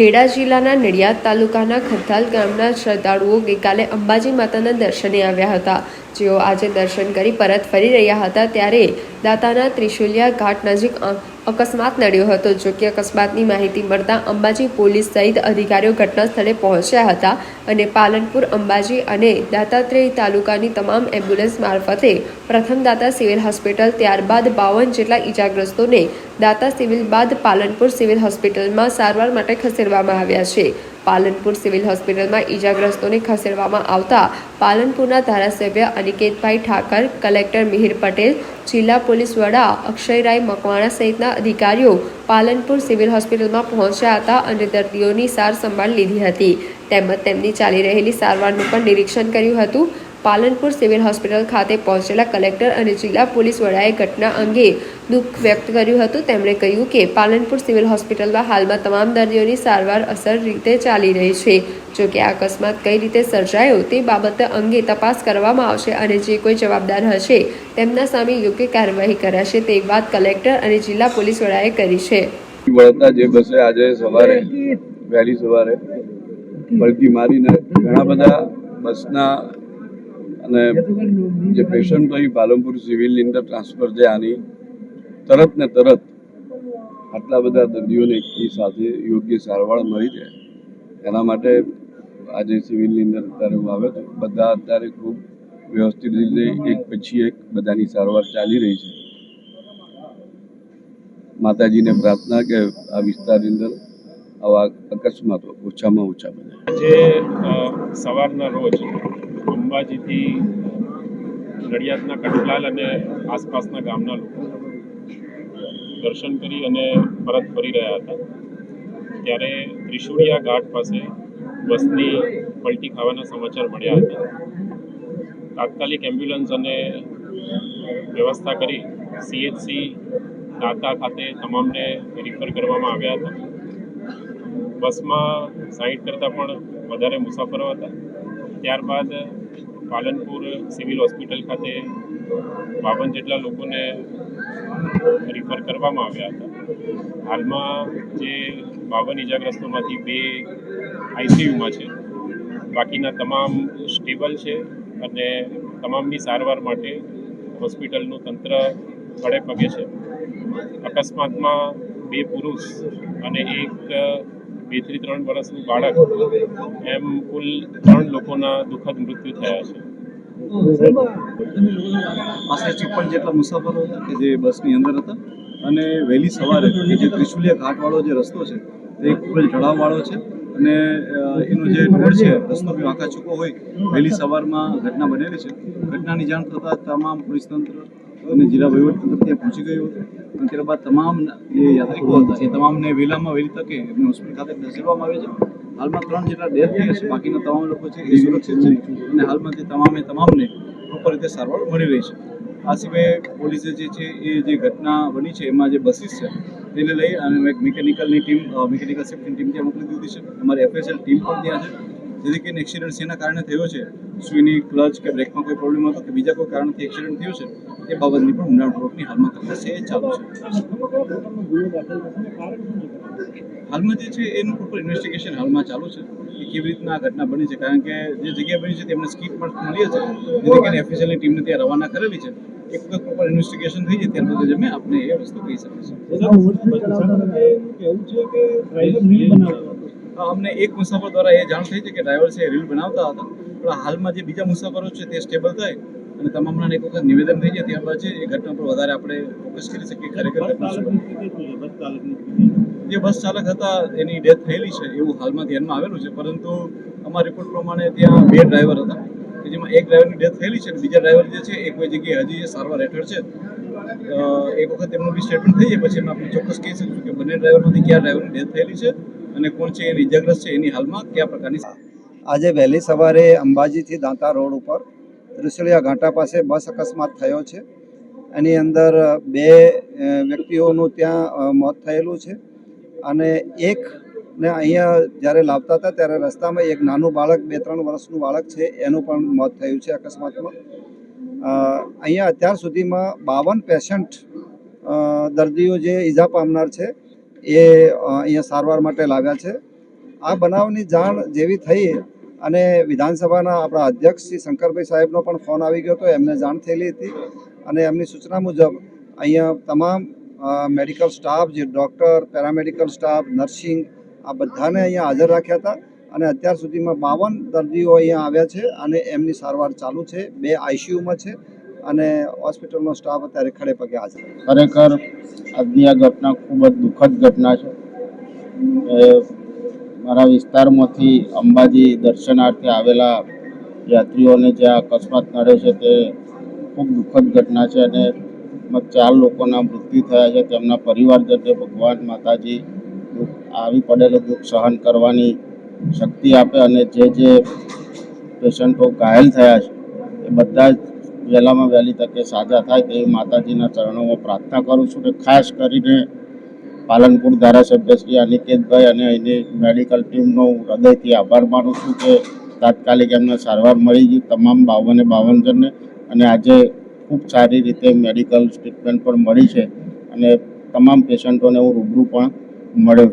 ખેડા જિલ્લાના નડિયાદ તાલુકાના ખથાલ ગામના શ્રદ્ધાળુઓ ગઈકાલે અંબાજી માતાના દર્શને આવ્યા હતા. જેઓ આજે દર્શન કરી પરત ફરી રહ્યા હતા ત્યારે દાતાના ત્રિશુલિયા ઘાટ નજીક અકસ્માત નડ્યો હતો, જો કે અકસ્માતની માહિતી મળતા અંબાજી પોલીસ સહિત અધિકારીઓ ઘટના સ્થળે પહોંચ્યા હતા અને પાલનપુર અંબાજી અને દાતાત્રેય તાલુકાની તમામ એમ્બ્યુલન્સ મારફતે પ્રથમ દાતા સિવિલ હોસ્પિટલ, ત્યારબાદ બાવન જેટલા ઈજાગ્રસ્તોને દાતા સિવિલ બાદ પાલનપુર સિવિલ હોસ્પિટલમાં સારવાર માટે ખસેડવામાં આવ્યા છે. પાલનપુર સિવિલ હોસ્પિટલમાં ઈજાગ્રસ્તોને ખસેડવામાં આવતા પાલનપુરના ધારાસભ્ય અનિકેતભાઈ ઠાકર, કલેક્ટર મિહિર પટેલ, જિલ્લા પોલીસ વડા અક્ષયરાય મકવાણા સહિતના અધિકારીઓ પાલનપુર સિવિલ હોસ્પિટલમાં પહોંચ્યા હતા અને દર્દીઓની સાર સંભાળ લીધી હતી. તેમજ તેમની ચાલી રહેલી સારવારનું પણ નિરીક્ષણ કર્યું હતું. પાલનપુર સિવિલ હોસ્પિટલ ખાતે પહોંચેલા કલેક્ટર અને જિલ્લા પોલીસ વડાએ ઘટના અંગે દુઃખ વ્યક્ત કર્યું હતું. તેમણે કહ્યું કે પાલનપુર સિવિલ હોસ્પિટલમાં હાલમાં તમામ દર્દીઓની સારવાર અસર રીતે ચાલી રહી છે. જો કે આ અકસ્માત કઈ રીતે સર્જાયો તે બાબત અંગે તપાસ કરવામાં આવશે અને જે કોઈ જવાબદાર હશે તેમના સામે યોગ્ય કાર્યવાહી કરાશે તે વાત કલેક્ટર અને જિલ્લા પોલીસ વડાએ કરી છે. વળતા જે બસે આજે સવારે વહેલી સવારે મારીને ઘણા બધા બસના અને જે પેશન્ટ હોય, પાલનપુર સિવિલની અંદર ટ્રાન્સફર છે આની, તરત ને તરત આટલા બધા દર્દીઓને એકની સાથે યોગ્ય સારવાર મળી જાય. એના માટે આજે સિવિલની અંદર અત્યારે હું આવ્યો હતો બધા અત્યારે ખૂબ વ્યવસ્થિત રીતે એક પછી એક બધાની સારવાર ચાલી રહી છે. માતાજીને પ્રાર્થના કે આ વિસ્તારની અંદર આવા અકસ્માતો ઓછામાં ઓછા બને. આજે સવારના રોજ અંબાજીથી નડિયાદના કટલાલ અને આસપાસના ગામના લોકો દર્શન કરી અને પરત ફરી રહ્યા હતા. ત્યારે ત્રિશુળિયા ઘાટ પાસે બસની પલટી ખાવાના સમાચાર મળ્યા હતા. તાત્કાલિક એમ્બ્યુલન્સ અને વ્યવસ્થા કરી સીએચસી દાતા ખાતે તમામને રિફર કરવામાં આવ્યા હતા. બસમાં સાહીઠ કરતાં પણ વધારે મુસાફરો હતા. ત્યારબાદ પાલનપુર સિવિલ હોસ્પિટલ ખાતે બાવન જેટલા લોકોને રિફર કરવામાં આવ્યા હતા. હાલમાં જે બાવન ઇજાગ્રસ્તોમાંથી બે આઈસીયુમાં છે. બાકીના તમામ સ્ટેબલ છે અને તમામની સારવાર માટે હોસ્પિટલનું તંત્ર ખડે પગે છે. અકસ્માતમાં બે પુરુષ અને એક બેથી ત્રણ વર્ષનું બાળક, એમ કુલ ત્રણ લોકોના દુઃખદ મૃત્યુ થયા છે. આશરે ચોપન જેટલા મુસાફરો હતા કે જે બસની અંદર હતા અને વહેલી સવારે જે ત્રિશુલિયા ઘાટવાળો જે રસ્તો છે, તે ખૂબ જ ઢળાવવાળો છે અને એનો જે રોડ છે, રસ્તો બી વાંકા ચૂકો હોય, વહેલી સવારમાં ઘટના બનેલી છે. ઘટનાની જાણ થતાં તમામ પોલીસ તંત્ર અને જિલ્લા વહીવટીતંત્ર ત્યાં પહોંચી ગયું હતું. ત્યારબાદ તમામ જે યાત્રિકો તમામને વહેલામાં વહેલી તકે એમને હોસ્પિટલ ખાતે ખસેડવામાં આવે છે. હાલમાં ત્રણ જેટલા ડેથ થયા છે, બાકીના તમામ લોકો છે એ સુરક્ષિત છે. અને હાલમાં તમામે તમામને પ્રોપર રીતે સારવાર મળી રહી છે. આ સિવાય પોલીસે જે છે, એ જે ઘટના બની છે, એમાં જે બસીસ છે, તેને લઈ અને મિકેનિકલની ટીમ મિકેનિકલ સેફ્ટીની ટીમ ત્યાં મોકલી દીધી છે. અમારી એફએસએલ ટીમ પણ ત્યાં છે. જેથી કરીને એક્સિડન્ટ શેના કારણે થયો છે? સ્વીની ક્લચ કે બ્રેકમાં કોઈ પ્રોબ્લેમ હતો કે બીજા કોઈ કારણથી એક્સિડન્ટ થયો છે? એ બાબતની પણ ઊંડાણપૂર્વકની હાલમાં તપાસ છે એ ચાલુ છે. હાલમાં જે છે એનું પ્રોપર ઇન્વેસ્ટિગેશન હાલમાં ચાલુ છે. કે કેવી રીતના આ ઘટના બની છે? કારણ કે જે જગ્યા બની છે તેમને સ્કીટ પણ મળી છે. જેથી કરીને ઓફિસિયલની ટીમને ત્યાં રવાના કરેલી છે. એક વખત પ્રોપર ઇન્વેસ્ટિગેશન થઈ જાય ત્યારબાદ જ અમે આપણે એ વસ્તુ કહી શકીશું હા, અમને એક મુસાફર દ્વારા એ જાણ થઈ છે કે ડ્રાઈવર છે રીલ બનાવતા હતા. પણ હાલમાં જે બીજા મુસાફરો છે તે સ્ટેબલ થાય અને તમામના એક વખત નિવેદન થઈ જાય ત્યારબાદ છે એ ઘટના પર વધારે આપણે ફોકસ કરી શકીએ ખરેખર જે બસ ચાલક હતા એની ડેથ થયેલી છે એવું હાલમાં ધ્યાનમાં આવેલું છે. પરંતુ અમારા રિપોર્ટ પ્રમાણે ત્યાં બે ડ્રાઈવર હતા કે જેમાં એક ડ્રાઈવરની ડેથ થયેલી છે અને બીજા ડ્રાઈવર જે છે એ કોઈ જગ્યાએ હજી સારવાર હેઠળ છે. એક વખત એમનું બી સ્ટેટમેન્ટ થઈ જાય પછી અમે આપણે ચોક્કસ કહી શકીશું કે બંને ડ્રાઈવરમાંથી કયા ડ્રાઈવરની ડેથ થયેલી છે અને કોણ છે એ ઇજાગ્રસ્ત છે, એની હાલમાં કયા પ્રકારની આજે વહેલી સવારે અંબાજીથી દાંતા રોડ ઉપર ત્રિશુલિયા ઘાટા પાસે બસ અકસ્માત થયો છે. એની અંદર બે વ્યક્તિઓનું ત્યાં મોત થયેલું છે. અને એક ને અહીંયા જ્યારે લાવતા હતા ત્યારે રસ્તામાં એક નાનું બાળક, બે, ત્રણ વર્ષનું બાળક છે, એનું પણ મોત થયું છે અકસ્માતમાં. અહીંયા અત્યાર સુધીમાં બાવન પેશન્ટ દર્દીઓ જે ઈજા પામનાર છે. એ અહીંયા સારવાર માટે લાવ્યા છે. આ બનાવની જાણ જેવી થઈ અને વિધાનસભાના આપણા અધ્યક્ષ શ્રી શંકરભાઈ સાહેબનો પણ ફોન આવી ગયો હતો એમને જાણ થયેલી હતી અને એમની સૂચના મુજબ અહીંયા તમામ મેડિકલ સ્ટાફ જે ડૉક્ટર, પેરામેડિકલ સ્ટાફ, નર્સિંગ આ બધાને અહીંયા હાજર રાખ્યા હતા અને અત્યાર સુધીમાં બાવન દર્દીઓ અહીંયા આવ્યા છે અને એમની સારવાર ચાલુ છે. બે આઈસીયુમાં છે અને હોસ્પિટલનો સ્ટાફ અત્યારે ખડે પગે હાજર ખરેખર આજની આ ઘટના ખૂબ જ દુઃખદ ઘટના છે. મારા વિસ્તારમાંથી અંબાજી દર્શનાર્થે આવેલા યાત્રીઓને જે અકસ્માત નડે છે તે ખૂબ દુઃખદ ઘટના છે અને ચાર લોકોના મૃત્યુ થયા છે. તેમના પરિવારજનને ભગવાન માતાજી આવી પડેલું દુઃખ સહન કરવાની શક્તિ આપે અને જે જે પેશન્ટો ઘાયલ થયા છે, એ બધા જ વહેલામાં વહેલી તકે સાજા થાય તેવી માતાજીના ચરણોમાં પ્રાર્થના કરું છું કે ખાસ કરીને પાલનપુર ધારાસભ્ય શ્રી અનિકેતભાઈ અને એની મેડિકલ ટીમનો હૃદયથી આભાર માનું છું કે તાત્કાલિક એમને સારવાર મળી ગઈ તમામ બાવને બાવન જણને. અને આજે ખૂબ સારી રીતે મેડિકલ ટ્રીટમેન્ટ પણ મળી છે અને તમામ પેશન્ટોને હું રૂબરૂ પણ મળ્યો છું.